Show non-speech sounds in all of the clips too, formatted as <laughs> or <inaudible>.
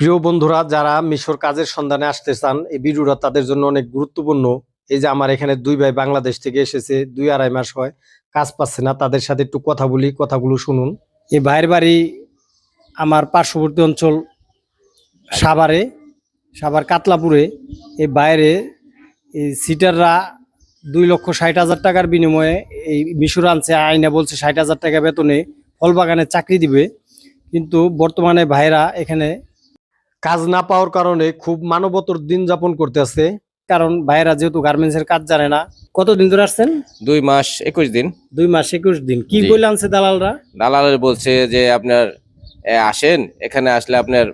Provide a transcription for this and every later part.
প্রিয় বন্ধুরা, যারা মিশর কাজের সন্ধানে আসতে চান, এই ভিডিওটা তাদের জন্য অনেক গুরুত্বপূর্ণ। এই যে আমার এখানে দুই ভাই বাংলাদেশ থেকে এসেছে, দুই আড়াই মাস হয়, কাজ পাচ্ছে না। তাদের সাথে একটু কথা বলি, কথাগুলো শুনুন। এই ভাইয়ের বাড়ি আমার পার্শ্ববর্তী অঞ্চল সাভারে, সাভার কাতলাপুরে। এই বাইরে এই সিটাররা দুই লক্ষ ষাট হাজার টাকার বিনিময়ে এই মিশর আনছে, আইনা বলছে ষাট হাজার টাকা বেতনে ফল বাগানে চাকরি দিবে। কিন্তু বর্তমানে ভাইরা এখানে কাজ না পাওয়ার কারণে খুব মানবতর দিন যাপন করতেছে কারণ ভাইরা যেহেতু গার্মেন্টসের কাজ জানে না কতদিন ধরে আসছেন? দুই মাস একুশ দিন। দুই মাস একুশ দিন। কি বলে আনছে দালালরা? দালালের বলছে যে আপনার এ, আসেন এখানে আসলে আপনার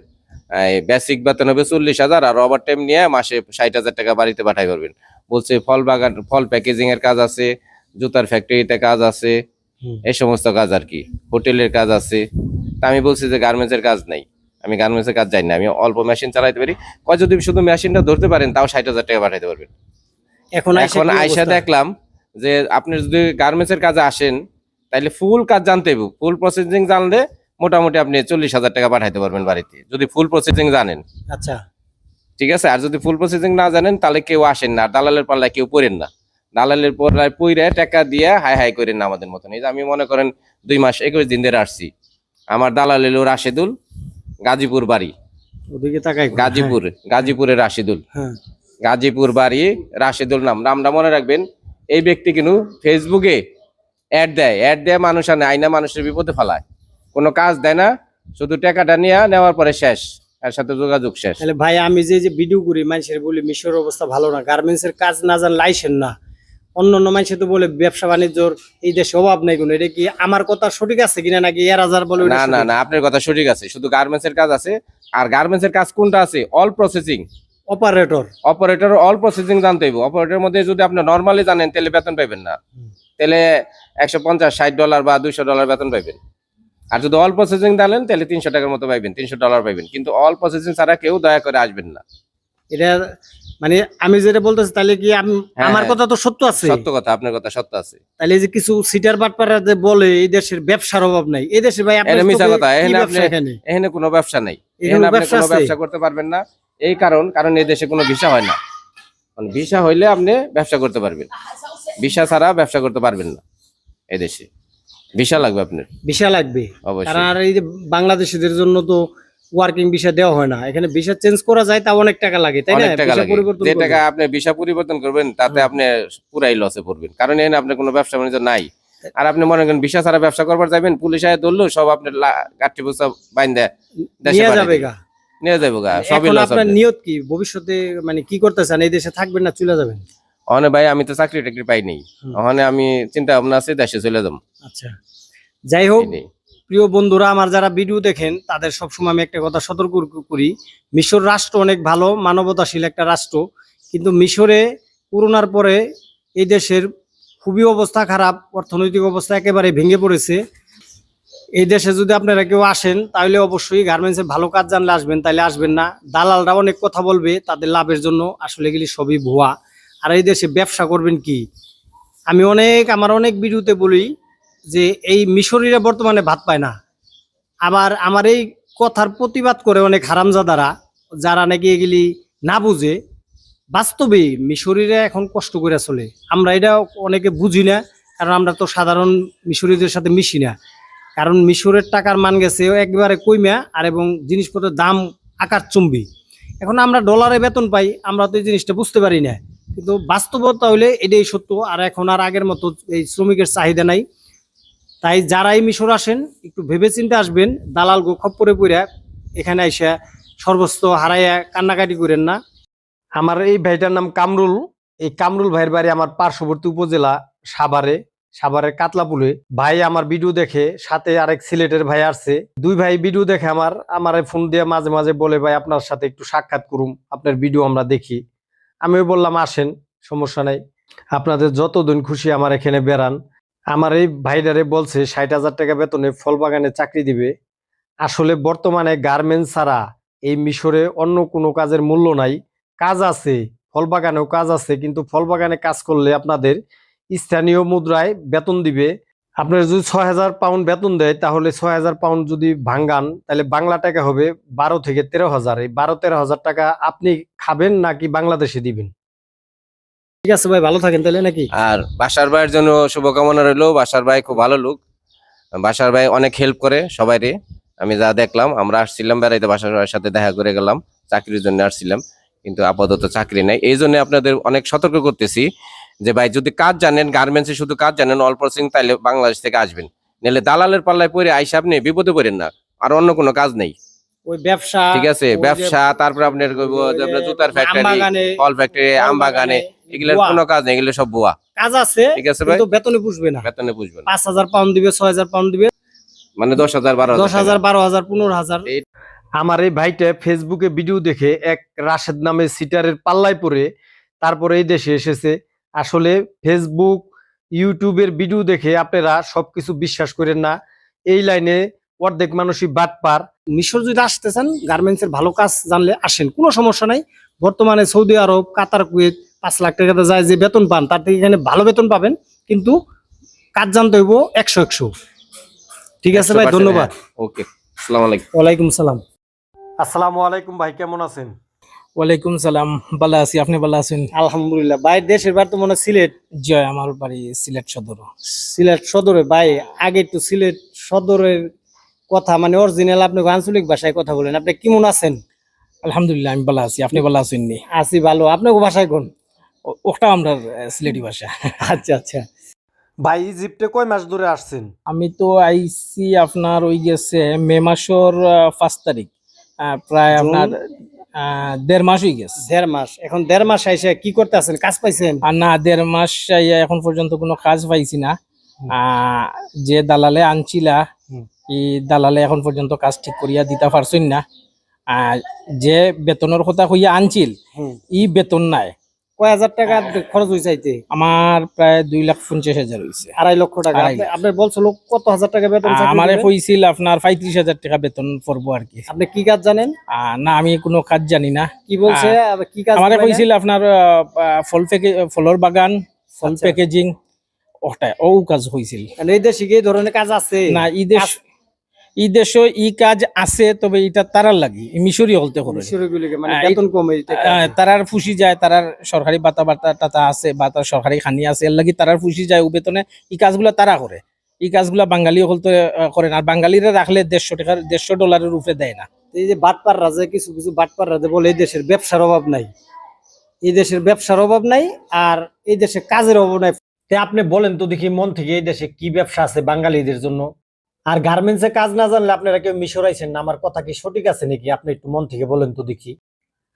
বেসিক বেতন হবে চল্লিশ হাজার আর ওভার টাইম নিয়ে মাসে ষাট হাজার টাকা বাড়িতে পাঠাই পারবেন বলছে ফল বাগান ফল প্যাকেজিং এর কাজ আছে জুতার ফ্যাক্টরিতে কাজ আছে হুম। এই সমস্ত কাজ আর কি হোটেলের কাজ আছে। তা আমি বলছি যে গার্মেন্টস এর কাজ নাই। আমি গার্মেন্টস এর কাজ জানি না আমি অল্প মেশিন চালাইতে পারি। কয় যদি শুধু মেশিনটা ধরতে পারেন তাও ষাট হাজার টাকা পাঠাইতে পারবেন। এখন এখন কি আইসা দেখলাম যে আপনি যদি গার্মেন্টসের কাজে আসেন তাহলে ফুল কাজ জানতে হবে ফুল প্রসেসিং জানলে মোটামুটি আপনি চল্লিশ হাজার টাকা পাঠাইতে পারবেন বাড়িতে যদি ফুল প্রসেসিং জানেন। আচ্ছা। ঠিক আছে? আর যদি ফুল প্রসেসিং না জানেন তাহলে কেউ আসেন না। দালালের পাল্লায় কেউ পড়েন না। দালালের পাল্লায় পইরে টাকা দিয়ে হাই হাই করেন না আমাদের মতন। এই যে আমি মনে করেন দুই মাস একুশ দিন ধরে আসছি। আমার দালাল এলো রাশেদুল গাজীপুর বাড়ি। ওদিকে তাকাই গাজীপুর গাজীপুরের রাশিদুল। হ্যাঁ। গাজীপুর বাড়ি রাশিদুল নাম। নামটা মনে রাখবেন এই ব্যক্তি কিন্তু ফেসবুকে অ্যাড দেয়। অ্যাড দেয় মানুষ আনে আইনা মানুষের বিপদে ফেলায়। কোনো কাজ দেয় না শুধু টাকাটা নিয়ে নেওয়ার পরে শেষ এর সাথে যোগাযোগ শেষ। তাহলে ভাই আমি যে যে ভিডিও করি মানুষের বলি মিশর অবস্থা ভালো না। গার্মেন্টস এর কাজ না জান লাইসেন না। অন্য অন্য মানুষে তো বলে ব্যবসা বাণিজ্যর এই দেশে অভাব নাই কোনো। এটা কি আমার কথা সঠিক আছে কিনা নাকি এর হাজার বলে না না না আপনার কথা সঠিক আছে। শুধু গার্মেন্টস এর কাজ আছে। আর গার্মেন্টস এর কাজ কোনটা আছে? All processing operator operator all processing জানতে হইব। অপারেটরের মধ্যে যদি আপনি নর্মালি জানেন তাহলে বেতন পাইবেন না। তাহলে একশো পঞ্চাশ ষাট ডলার বা দুইশো ডলার বেতন পাইবেন। আর যদি অল প্রসেসিং জানেন তাহলে তিনশো টাকার মতো পাইবেন তিনশো ডলার পাইবেন। কিন্তু অল প্রসেসিং ছাড়া কেউ দয়া করে আসবেন না। এটা মানে আমি যেটা বলতেছি তাহলে কি হ্যাঁ, আমার হ্যাঁ। কথা তো সত্য আছে? সত্য কথা আপনার কথা সত্য আছে। তাহলে যে কিছু সিটার বাটপাড়া যে বলে এই দেশের ব্যবসার অভাব নাই। এই দেশে ভাই আপনার এটা মিছা কথা, এখানে আপনি- এখানে? কোনো ব্যবসা নাই। এখানে আপনি কোনো ব্যবসা করতে পারবেন না। এই কারণ কারণ এই দেশে কোনো ভিসা হয় না। মানে ভিসা হইলে আপনি ব্যবসা করতে পারবেন। ভিসা ছাড়া ব্যবসা করতে পারবেন না এই দেশে। ভিসা লাগবে আপনার। ভিসা লাগবে। অবশ্যই। আর এই যে বাংলাদেশিদের জন্য তো ওয়ার্কিং ভিসা দেওয়া হয় না। এখানে ভিসা চেঞ্জ করা যায় তাও অনেক টাকা লাগে তাই না? যে টাকা আপনি ভিসা পরিবর্তন করবেন তাতে আপনি পুরাই লসে পড়বেন। কারণ এখানে আপনার কোনো ব্যবসা বাণিজ্য নাই। আর আপনি মনে করেন ভিসা ছাড়া ব্যবসা করবার যাবেন পুলিশ আয় ধরলো সব আপনার গাঠি পোষা বাইন দেয় দেশে নিয়ে যাবে গা? নিয়ে যাব গা সবই লস আপনার নিয়ত কি? ভবিষ্যতে মানে কি করতে চান এই দেশে থাকবেন না চলে যাবেন? ওখানে ভাই আমি তো চাকরি টাকরি পাই নেই। ওখানে আমি চিন্তা ভাবনা আছে দেশে চলে যাব। আচ্ছা। যাই হোক। প্রিয় বন্ধুরা, আমার যারা ভিডিও দেখেন, তাদের সবসময় আমি একটা কথা সতর্ক করি। মিশর রাষ্ট্র অনেক ভালো, মানবতাশীল একটা রাষ্ট্র। কিন্তু মিশরে করোনার পরে এই দেশের খুবই অবস্থা খারাপ, অর্থনৈতিক অবস্থা একেবারে ভেঙে পড়েছে। এই দেশে যদি আপনারা কেউ আসেন, তাহলে অবশ্যই গার্মেন্টসের ভালো কাজ জানলে আসবেন, তাহলে আসবেন না। দালালরা অনেক কথা বলবে, তাদের লাভের জন্য আসলে গেলে সবই ভুয়া। আর এই দেশে ব্যবসা করবেন কি? আমি অনেক, আমার অনেক ভিডিওতে বলি যে এই মিশরীরা বর্তমানে ভাত পায় না। আবার আমার এই কথার প্রতিবাদ করে অনেক হারামজাদারা, যারা নাকি এগুলি না বুঝে, বাস্তবে মিশরীরা এখন কষ্ট করে চলে। আমরা এটা অনেকে বুঝি না, কারণ আমরা তো সাধারণ মিশরীদের সাথে মিশি না। কারণ মিশরের টাকার মান গেছে একবারে কইমা, আর এবং জিনিসপত্রের দাম আকার চুম্বি। এখন আমরা ডলারে বেতন পাই, আমরা তো এই জিনিসটা বুঝতে পারি না। কিন্তু বাস্তবতা হলে এটাই সত্য, আর এখন আর আগের মতো এই শ্রমিকের চাহিদা নাই। তাই যারাই মিশর আসেন, একটু ভেবেচিন্তে আসবেন, দালাল গো খপ্পরে পড়ে এখানে আইসা সর্বস্ত হারাইয়া কান্নাকাটি করেন না। আমার এই ভাইটার নাম কামরুল। এই কামরুল ভাইয়ের বাড়ি আমার পার্শ্ববর্তী উপজেলা সাভারে, সাভারের কাতলাপুলে। ভাই আমার ভিডিও দেখে, সাথে আরেক সিলেটের ভাই আসছে। দুই ভাই ভিডিও দেখে আমার আমার ফোন দিয়ে মাঝে মাঝে বলে, ভাই, আপনার সাথে একটু সাক্ষাৎ করুম, আপনার ভিডিও আমরা দেখি। আমিও বললাম, আসেন, সমস্যা নাই। আপনাদের যতদিন খুশি আমার এখানে বেড়ান। আমার এই ভাইডারে বলছে, ষাট হাজার টাকা বেতনে ফল বাগানে চাকরি দিবে। আসলে বর্তমানে গার্মেন্টস ছাড়া এই মিশরে অন্য কোনো কাজের মূল্য নাই। কাজ আছে ফল বাগানেও কাজ আছে, কিন্তু ফল বাগানে কাজ করলে আপনাদের স্থানীয় মুদ্রায় বেতন দিবে। আপনার যদি ছয় হাজার পাউন্ড বেতন দেয়, তাহলে ছয় হাজার পাউন্ড যদি ভাঙ্গান, তাহলে বাংলা টাকা হবে বারো থেকে তেরো হাজার। এই বারো তেরো হাজার টাকা আপনি খাবেন নাকি বাংলাদেশে দিবেন? ঠিক আছে ভাই ভালো থাকেন তাহলে নাকি? আর বাসার ভাইয়ের জন্য শুভকামনা রইল। বাসার ভাই খুব ভালো লোক। বাসার ভাই অনেক হেল্প করে সবাইরে। আমি যা দেখলাম আমরা আসছিলাম বেড়াইতে বাসার ভাইয়ের সাথে দেখা করে গেলাম চাকরির জন্য আসছিলাম। কিন্তু আপাতত চাকরি নাই। এই জন্য আপনাদের অনেক সতর্ক করতেছি যে ভাই যদি কাজ জানেন গার্মেন্টসে শুধু কাজ জানেন অল্প সিং তাইলে বাংলাদেশ থেকে আসবেন। নাহলে দালালের পাল্লায় পরে আইসা আপনি বিপদে পড়েন না। আর অন্য কোনো কাজ নেই। ওই ব্যবসা ঠিক আছে ব্যবসা তারপর আপনার জুতার ফ্যাক্টরি ফল ফ্যাক্টরি আম বাগানে। এগুলোর কোনো কাজ নেই এগুলো সব বুয়া। কাজ আছে ঠিক আছে ভাই? কিন্তু বেতনে পুষবে না। বেতনে বুঝবেন পাঁচ হাজার পাউন্ড দিবে ছয় হাজার পাউন্ড দিবে। মানে দশ হাজার বারো দশ হাজার বারো হাজার পনেরো হাজার। আমার এই ভাইটা ফেসবুকে ভিডিও দেখে এক রাশেদ নামে সিটারের পাল্লায় পড়ে তারপরে এই দেশে এসেছে। আসলে ফেসবুক ইউটিউবের ভিডিও দেখে আপনারা সবকিছু বিশ্বাস করেন না। এই লাইনে অর্ধেক মানুষই বাদ পার। মিশর যদি আসতে চান গার্মেন্টসের ভালো কাজ জানলে আসেন কোনো সমস্যা নাই। বর্তমানে সৌদি আরব কাতার কুয়েত পাঁচ লাখ টাকাতে যায় যে বেতন পান তার থেকে এখানে ভালো বেতন পাবেন কিন্তু কাজ জানতে হইব একশো একশো। ঠিক আছে ভাই ধন্যবাদ। ওকে আসসালামু আলাইকুম। ওয়ালাইকুম সালাম। আসসালামু আলাইকুম ভাই কেমন আছেন? ওয়ালাইকুম সালাম ভালো আছি আপনি ভালো আছেন? আলহামদুলিল্লাহ ভাই দেশের বার তো মনে হয় সিলেট। জয় আমার বাড়ি সিলেট সদর। সিলেট সদরে ভাই আগে একটু সিলেট সদরের কথা মানে অরিজিনাল আপনি আঞ্চলিক ভাষায় কথা বলেন। আপনি কেমন আছেন? আলহামদুলিল্লাহ আমি ভালো আছি আপনি ভালো আছেন নি আছি ভালো আপনাকে ভাষায় কোন? ওটা আমরা সিলেটি ভাষা। আচ্ছা আচ্ছা। ভাই ইজিপ্টে কয় মাস ধরে আসছেন? আমি তো আইসি আপনার ওই গেছে মে মাসের পাঁচ তারিখ। প্রায় আপনার দেড় মাস হয়ে গেছে। দেড় মাস। এখন দেড় মাস এসে কি করতে আছেন? কাজ পাইছেন? আর না দেড় মাস এখন পর্যন্ত কোনো কাজ পাইছি না। যে দালালে আনছিলা। এই দালালে এখন পর্যন্ত কাজ ঠিক করিয়া দিতে পারছেন না। যে বেতনের কথা হইয়া আনছিল ই বেতন নাই। কয় হাজার টাকা খরচ হয়েছে আইতে? আমার প্রায় দুই লাখ পঞ্চাশ হাজার হয়েছে আড়াই লক্ষ টাকা। আড়াই আপনি- আপনার কত হাজার টাকা বেতন চাকরি আমারে দিবে? কইছিল আপনার পঁয়ত্রিশ হাজার টাকা বেতন পড়ব আর কি। আপনি কি কাজ জানেন? না আমি কোনো কাজ জানি না। কি বলছে? কি কাজ আমারে? আপনার ফল ফলের বাগান ফল আচ্ছা। প্যাকেজিং ওটাই ও কাজ হয়েছিল মানে এই দেশে কি এই ধরনের কাজ আছে? না ই দেশ ই দেশও ই কাজ আছে তবে এটা তারার লাগি মিশরি হলতে করে মানে এই- তারার ফুসি যায় তারার সরকারি বাতা বার্তা টাতা আছে বা তার সরকারি খানি আছে এর লাগি তারার ফুসি যায় ও বেতনে এই কাজগুলা তারা করে। এই কাজগুলা বাঙালি হলতে আহ, করে না আর বাঙালিরা রাখলে দেড়শো টাকার দেড়শো ডলারের উপরে দেয় না। এই যে বাটপার রাজে কিছু কিছু বাটপার রাজা বলে এই দেশের ব্যবসার অভাব নাই। এই দেশের ব্যবসার অভাব নাই আর এই দেশে কাজের অভাব নাই। আপনি বলেন তো দেখি মন থেকে এই দেশে কি ব্যবসা আছে বাঙালিদের জন্য? আর গার্মেন্টসে কাজ না জানলে আপনারা কেউ মিশর আইছেন না? আমার কথা কি সঠিক আছে নাকি? আপনি একটু মন থেকে বলেন তো দেখি।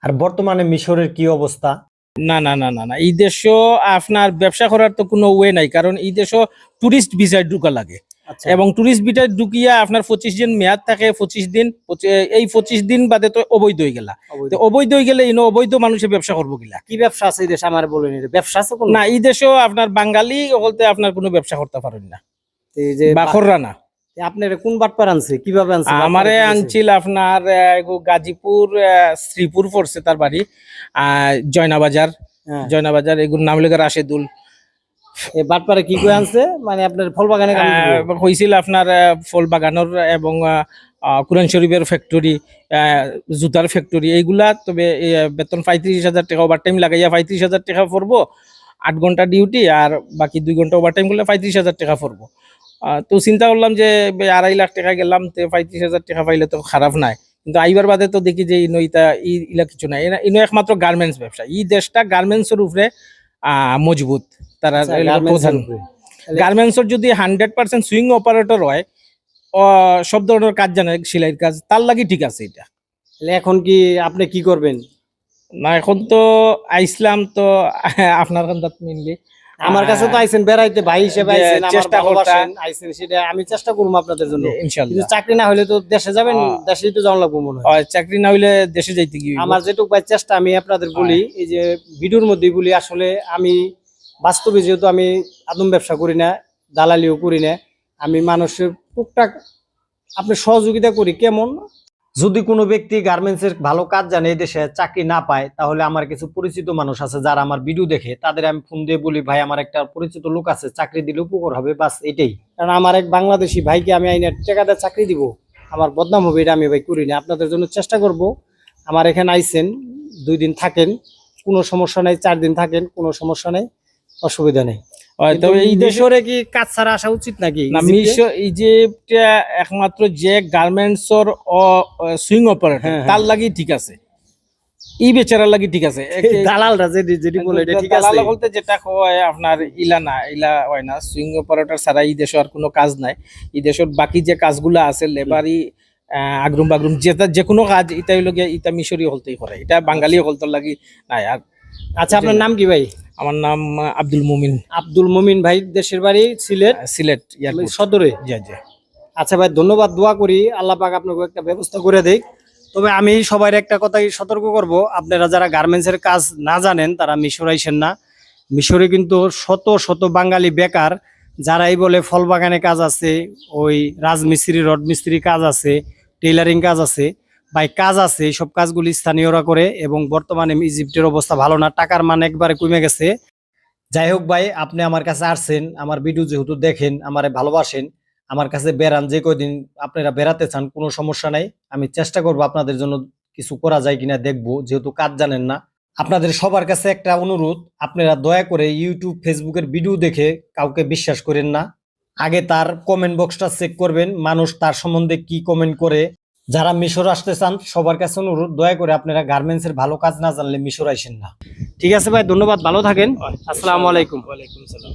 আর বর্তমানে মিশরের কি অবস্থা? না না না না না। এই দেশও আপনার ব্যবসা করার তো কোনো ওয়ে নাই কারণ এই দেশও টুরিস্ট ভিসায় ঢুকা লাগে। আচ্ছা। এবং টুরিস্ট ভিসায় ঢুকিয়া আপনার পঁচিশ দিন মেয়াদ থাকে পঁচিশ দিন এই পঁচিশ দিন বাদে তো অবৈধ হয়ে গেলা। অবৈধ। তো অবৈধ হয়ে গেলে ইনো অবৈধ মানুষে ব্যবসা করব গিলা কি ব্যবসা আছে এই দেশে? আমার বলেন ব্যবসা আছে না এই দেশেও আপনার বাঙালি বলতে আপনার কোনো ব্যবসা করতে পারেন না। এই যে বা না। আপনার কোন বাটপার আনছে? কীভাবে আনছে? আমারে? আনছিল আপনার গাজীপুর শ্রীপুর পড়ছে তার বাড়ি জয়নাবাজার হ্যাঁ। জয়নাবাজার এগুলোর নাম লেগে রাশেদুল। বাটপারে কি করে আনছে? মানে আপনার ফল বাগানে হয়েছিল আপনার ফল বাগানোর এবং আহ, শরীফের ফ্যাক্টরি জুতার ফ্যাক্টরি এইগুলা তবে বেতন পঁয়ত্রিশ হাজার টাকা ওভার টাইম লাগাইয়া পঁয়ত্রিশ হাজার টাকা পড়ব আট ঘণ্টা ডিউটি আর বাকি দুই ঘণ্টা ওভার টাইম করলে পঁয়ত্রিশ হাজার টাকা পড়ব। তো চিন্তা করলাম যে আড়াই লাখ টাকা গেলাম তো পঁয়ত্রিশ হাজার টাকা পাইলে তো খারাপ নাই। কিন্তু আইবার বাদে তো দেখি যে ইনো ইতা ইলা কিছু নাই। ইনো একমাত্র গার্মেন্টস ব্যবসা। এই দেশটা গার্মেন্টসের উপরে মজবুত। তারা আচ্ছা, প্রধান। গার্মেন্টসের যদি হান্ড্রেড পার্সেন্ট সুইং অপারেটর হয় সব ধরনের কাজ জানে সেলাইয়ের কাজ তার লাগি ঠিক আছে এটা। তাহলে এখন কি আপনি কি করবেন? না এখন তো আইসলাম তো আপনার কান্দাত মেনলি আমার কাছে তো আইছেন বেড়াইতে ভাই হিসেবে যে আইছেন চেষ্টা করতা। আইছেন সেটা আমি চেষ্টা করব আপনাদের জন্য কিন্তু ইনশাল্লাহ চাকরি না হলে তো দেশে যাবেন আহ। দেশেই তো যাওয়া লাগবো মনে হয় হয়, চাকরি না হইলে দেশে যাইতে কি? আমার যেটুকু ভাই চেষ্টা আমি আপনাদের বলি এই যে ভিডিওর মধ্যে বলি আসলে আমি বাস্তবে যেহেতু আমি আদম ব্যবসা করি না দালালিও করি না আমি মানুষের টুকটাক আপনি সহযোগিতা করি কেমন যদি কোনো ব্যক্তি গার্মেন্টসের ভালো কাজ জানে দেশে চাকরি না পায়, তাহলে আমার কিছু পরিচিত মানুষ আছে যারা আমার ভিডিও দেখে। তাদের আমি ফোন দিয়ে বলি, ভাই, আমার একটা পরিচিত লোক আছে, চাকরি দিলে উপকার হবে। বাস এটাই। কারণ আমার এক বাংলাদেশি ভাইকে আমি আইনের টাকাতে চাকরি দিব। আমার বদনাম হবে এটা আমি ভাই করি না। আপনাদের জন্য চেষ্টা করব। আমার এখানে আইসেন দুই দিন থাকেন, কোনো সমস্যা নেই, চার দিন থাকেন, কোনো সমস্যা নেই। অসুবিধা নেই। তবে এই দেশে কি কাজ ছাড়া আসা উচিত নাকি? না ইজিপ্টে? একমাত্র যে গার্মেন্টসর সুইং অপারেটর হ্যাঁ, হ্যাঁ। তার লাগি ঠিক আছে। ই লাগি ঠিক আছে। এই <laughs> দালালরা যেটি যেটি বলে এটা ঠিক আছে। দালাল বলতে যেটা হয় আপনার ইলা না ইলা হয় না। সুইং অপারেটর ছাড়া এই দেশে আর কোনো কাজ নাই। এই দেশের বাকি যে কাজগুলো আছে লেবারি আগ্রুম বাগ্রুম যেটা যে কোনো কাজ ইটা হইল গিয়া ইটা মিশরি হলতেই করে এটা বাঙালি হলতর লাগি নাই। আর আচ্ছা আপনার নাম কি ভাই? আমার নাম আব্দুল মুমিন। আব্দুল মমিন ভাই দেশের বাড়ি সিলেট? সিলেট সদরে? জি জি। আচ্ছা ভাই ধন্যবাদ দোয়া করি। আল্লাহ পাক আপনাকে একটা ব্যবস্থা করে দেয় তবে আমি সবার একটা কথাই সতর্ক করব। আপনারা যারা গার্মেন্টসের কাজ না জানেন তারা মিশর আইসেন না। মিশরে কিন্তু শত শত বাঙালি বেকার যারাই বলে ফল বাগানে কাজ আছে ওই রাজমিস্ত্রি রড মিস্ত্রি কাজ আছে টেইলারিং কাজ আছে। ভাই, কাজ আছে এইসব কাজগুলি স্থানীয়রা করে এবং বর্তমানে ইজিপ্টের অবস্থা ভালো না, টাকার মান একবারে কমে গেছে। যাই হোক ভাই, আপনি আমার কাছে আসছেন, আমার ভিডিও যেহেতু দেখেন, আমারে ভালোবাসেন, আমার কাছে বেড়ান, যে কয়দিন আপনারা বেড়াতে চান, কোনো সমস্যা নাই। আমি চেষ্টা করব আপনাদের জন্য কিছু করা যায় কিনা দেখব, যেহেতু কাজ জানেন না। আপনাদের সবার কাছে একটা অনুরোধ, আপনারা দয়া করে ইউটিউব, ফেসবুকের ভিডিও দেখে কাউকে বিশ্বাস করেন না। আগে তার কমেন্ট বক্সটা চেক করবেন, মানুষ তার সম্বন্ধে কি কমেন্ট করে যারা মিশর আসতে চান সবার কাছে অনুরোধ দয়া করে আপনারা গার্মেন্টস এর ভালো কাজ না জানলে মিশর আসেন না। ঠিক আছে ভাই ধন্যবাদ ভালো থাকেন। আসসালামু আলাইকুম। ওয়ালাইকুম সালাম